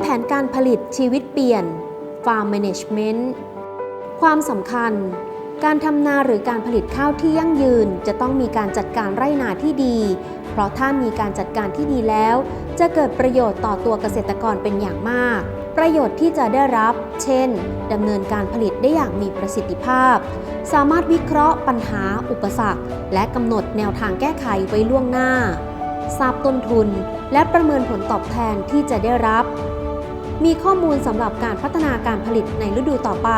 แผนการผลิตชีวิตเปลี่ยน Farm Management ความสำคัญ การทำนาหรือการผลิตข้าวที่ยั่งยืน จะต้องมีการจัดการไร่นาที่ดี เพราะถ้ามีการจัดการที่ดีแล้ว จะเกิดประโยชน์ต่อตัวเกษตรกรเป็นอย่างมาก ประโยชน์ที่จะได้รับ เช่นดำเนินการผลิตได้อย่างมีประสิทธิภาพ สามารถวิเคราะห์ปัญหา อุปสรรค และกำหนดแนวทางแก้ไขไว้ล่วงหน้าทราบต้นทุนและประเมินผลตอบแทนที่จะได้รับ มีข้อมูลสำหรับการพัฒนาการผลิตในฤดูต่อไป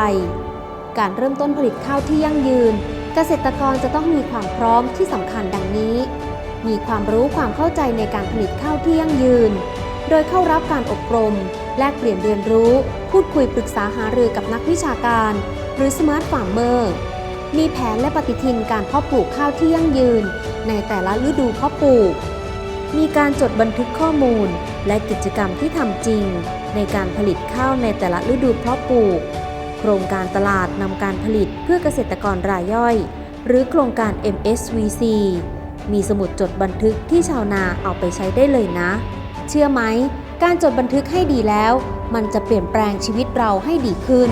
การเริ่มต้นผลิตข้าวที่ยั่งยืน เกษตรกรจะต้องมีความพร้อมที่สำคัญดังนี้ มีความรู้ความเข้าใจในการผลิตข้าวที่ยั่งยืน โดยเข้ารับการอบรม แลกเปลี่ยนเรียนรู้ พูดคุยปรึกษาหารือกับนักวิชาการ หรือ Smart Farmer มีแผนและปฏิทินการเพาะปลูกข้าวที่ยั่งยืน ในแต่ละฤดูเพาะปลูก มีการจดบันทึกข้อมูล และกิจกรรมที่ทำจริง ในการผลิตข้าวในแต่ละฤดูเพาะปลูก โครงการตลาดนำการผลิตเพื่อเกษตรกรรายย่อย หรือโครงการ MSVC มีสมุดจดบันทึกที่ชาวนาเอาไปใช้ได้เลยนะ เชื่อไหม การจดบันทึกให้ดีแล้ว มันจะเปลี่ยนแปลงชีวิตเราให้ดีขึ้น